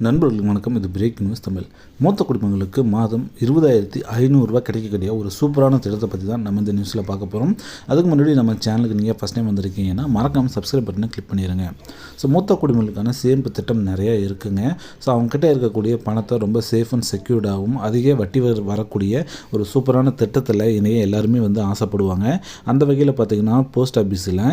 நண்பர்களுக்கு வணக்கம். இது பிரேக் நியூஸ் தமிழ். மூத்த குடும்பங்களுக்கு மாதம் இருபதாயிரத்தி ஐநூறுரூவா கிடைக்கக்கூடிய ஒரு சூப்பரான திட்டத்தை பற்றி தான் நம்ம இந்த நியூஸில் பார்க்க போகிறோம் அதுக்கு முன்னாடி நம்ம சேனலுக்கு நீங்கள் ஃபஸ்ட் டைம் வந்திருக்கீங்கன்னா மறக்காமல் சப்ஸ்கிரைப் பட்டனை கிளிக் பண்ணிடுங்க ஸோ மூத்த குடும்பங்களுக்கான சேமிப்பு திட்டம் நிறைய இருக்குங்க. ஸோ அவங்ககிட்ட இருக்கக்கூடிய பணத்தை ரொம்ப சேஃப் அண்ட் செக்யூர்டாகவும் அதிக வட்டி வர- வரக்கூடிய ஒரு சூப்பரான திட்டத்தில் இணைய எல்லாருமே வந்து ஆசைப்படுவாங்க. அந்த வகையில் பார்த்தீங்கன்னா போஸ்ட் ஆஃபீஸில்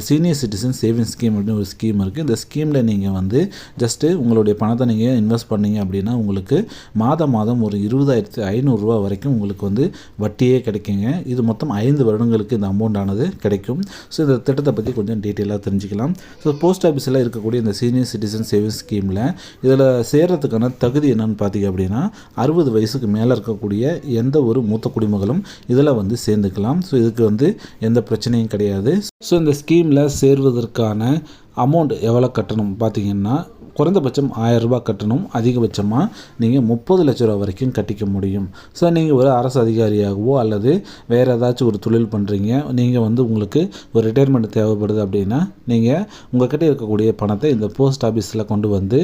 சீனியர் சிட்டிசன் சேவிங்ஸ் ஸ்கீம் அப்படின்னு ஒரு ஸ்கீம் இருக்குது இந்த ஸ்கீமில் நீங்கள் வந்து ஜஸ்ட்டு உங்களுடைய பணத்தை நீங்கள் இன்வெஸ்ட் பண்ணீங்க அப்படின்னா உங்களுக்கு மாதம் மாதம் ஒரு இருபதாயிரத்து ஐநூறுரூவா வரைக்கும் உங்களுக்கு வந்து வட்டியே கிடைக்குங்க. இது மொத்தம் ஐந்து வருடங்களுக்கு இந்த அமௌண்ட் ஆனது கிடைக்கும். ஸோ இந்த திட்டத்தை பற்றி கொஞ்சம் டீட்டெயிலாக தெரிஞ்சுக்கலாம். ஸோ போஸ்ட் ஆஃபீஸில் இருக்கக்கூடிய இந்த சீனியர் சிட்டிசன் சேவிங்ஸ் ஸ்கீமில் இதில் சேர்கிறதுக்கான தகுதி என்னென்னு பார்த்தீங்க அப்படின்னா அறுபது வயசுக்கு மேலே இருக்கக்கூடிய எந்த ஒரு மூத்த குடிமகளும் இதில் வந்து சேர்ந்துக்கலாம். ஸோ இதுக்கு வந்து எந்த பிரச்சனையும் கிடையாது. ஸோ இந்த ஸ்கீமில் சேர்வதற்கான அமௌண்ட் எவ்வளோ கட்டணும் பார்த்தீங்கன்னா குறைந்தபட்சம் ஆயிரம் ரூபாய் கட்டணும் அதிகபட்சமாக நீங்கள் முப்பது லட்ச ரூபா வரைக்கும் கட்டிக்க முடியும். ஸோ நீங்கள் ஒரு அரசு அதிகாரியாகவோ அல்லது வேறு ஏதாச்சும் ஒரு தொழில் பண்ணுறீங்க நீங்கள் வந்து உங்களுக்கு ஒரு ரிட்டையர்மெண்ட் தேவைப்படுது அப்படின்னா நீங்கள் உங்கள்கிட்ட இருக்கக்கூடிய பணத்தை இந்த போஸ்ட் ஆஃபீஸில் கொண்டு வந்து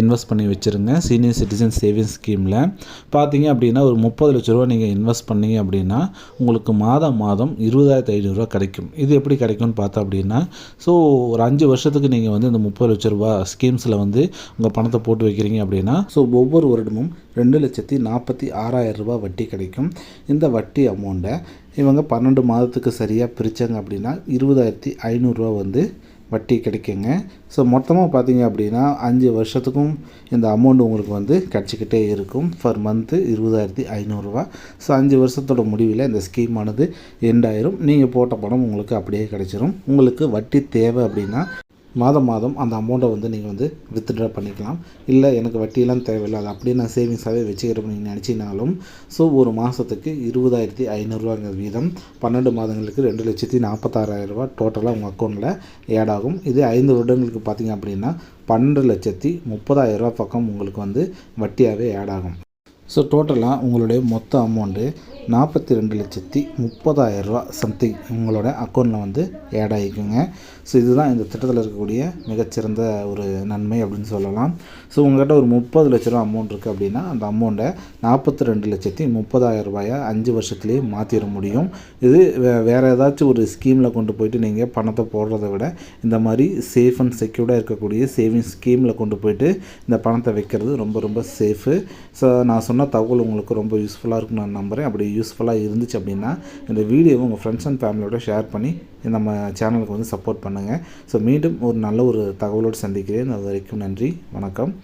இன்வெஸ்ட் பண்ணி வச்சுருங்க. சீனியர் சிட்டிசன் சேவிங்ஸ் ஸ்கீமில் பார்த்தீங்க அப்படின்னா ஒரு முப்பது லட்ச ரூபா நீங்கள் இன்வெஸ்ட் பண்ணீங்க அப்படின்னா உங்களுக்கு மாதம் மாதம் இருபதாயிரத்து ஐநூறுரூவா கிடைக்கும். இது எப்படி கிடைக்கும்னு பார்த்தா அப்படின்னா ஸோ ஒரு அஞ்சு வருஷத்துக்கு நீங்கள் வந்து இந்த முப்பது லட்ச ரூபா ஸ்கீம்ஸில் வந்து உங்கள் பணத்தை போட்டு வைக்கிறீங்க அப்படின்னா ஸோ ஒவ்வொரு வருடமும் ரெண்டு லட்சத்தி நாற்பத்தி ஆறாயிரம் ரூபாய் வட்டி கிடைக்கும். இந்த வட்டி அமௌண்ட்டை இவங்க பன்னெண்டு மாதத்துக்கு சரியாக பிரித்தாங்க அப்படின்னா இருபதாயிரத்தி ஐநூறுரூவா வந்து வட்டி கிடைக்குங்க. ஸோ மொத்தமாக பார்த்தீங்க அப்படின்னா அஞ்சு வருஷத்துக்கும் இந்த அமௌண்ட் உங்களுக்கு வந்து கிடச்சிக்கிட்டே இருக்கும். ஃபர் மந்த்து இருபதாயிரத்தி ஐநூறுரூவா ஸோ அஞ்சு வருஷத்தோட முடிவில் இந்த ஸ்கீமானது எண்டாயிரும் நீங்கள் போட்ட பணம் உங்களுக்கு அப்படியே கிடச்சிரும். உங்களுக்கு வட்டி தேவை அப்படின்னா மாதம் மாதம் அந்த அமௌண்ட்டை வந்து நீங்கள் வந்து வித்ட்ரா பண்ணிக்கலாம். இல்லை எனக்கு வட்டியெல்லாம் தேவையில்லை. அது அப்படியே நான் சேவிங்ஸாகவே வச்சுக்கிறேன் நீங்கள் நினச்சினாலும் ஸோ ஒரு மாதத்துக்கு இருபதாயிரத்தி ஐநூறுரூவாங்கிற வீதம் பன்னெண்டு மாதங்களுக்கு ரெண்டு லட்சத்தி நாற்பத்தாறாயிரம் டோட்டலாக உங்கள் அக்கௌண்ட்டில் ஆட் ஆகும். இது ஐந்து வருடங்களுக்கு பார்த்தீங்க அப்படின்னா பன்னெண்டு லட்சத்தி முப்பதாயிரம் பக்கம் உங்களுக்கு வந்து வட்டியாகவே ஆட் ஆகும். ஸோ டோட்டலாக உங்களுடைய மொத்த அமௌண்ட்டு நாற்பத்தி ரெண்டு லட்சத்தி முப்பதாயிரரூவா சம்திங் உங்களோட அக்கௌண்ட்டில் வந்து ஆட் ஆகிக்குங்க ஸோ இதுதான் இந்த திட்டத்தில் இருக்கக்கூடிய மிகச்சிறந்த ஒரு நன்மை அப்படின்னு சொல்லலாம். ஸோ உங்கள்கிட்ட ஒரு முப்பது லட்ச ரூபா அமௌண்ட் இருக்குது அப்படின்னா அந்த அமௌண்ட்டை நாற்பத்தி ரெண்டு லட்சத்தி முப்பதாயிரம் ரூபாயை அஞ்சு வருஷத்துலேயே மாற்றிட முடியும். இது வே வேறு ஏதாச்சும் ஒரு ஸ்கீமில் கொண்டு போயிட்டு நீங்கள் பணத்தை போடுறத விட இந்த மாதிரி சேஃப் அண்ட் செக்யூர்டாக இருக்கக்கூடிய சேவிங்ஸ் ஸ்கீமில் கொண்டு போயிட்டு இந்த பணத்தை வைக்கிறது ரொம்ப ரொம்ப சேஃபு ஸோ நான் சொன்ன தகவல் உங்களுக்கு ரொம்ப யூஸ்ஃபுல்லாக இருக்கும் நான் நம்புகிறேன் அப்படி யூஸ்ஃபுல்லாக இருந்துச்சு அப்படின்னா இந்த வீடியோவை உங்கள் ஃப்ரெண்ட்ஸ் அண்ட் ஃபேமிலியோட ஷேர் பண்ணி நம்ம சேனலுக்கு வந்து சப்போர்ட் பண்ணுங்கள் ஸோ மீண்டும் ஒரு நல்ல ஒரு தகவலோடு சந்திக்கிறேன். அது வரைக்கும் நன்றி. வணக்கம்.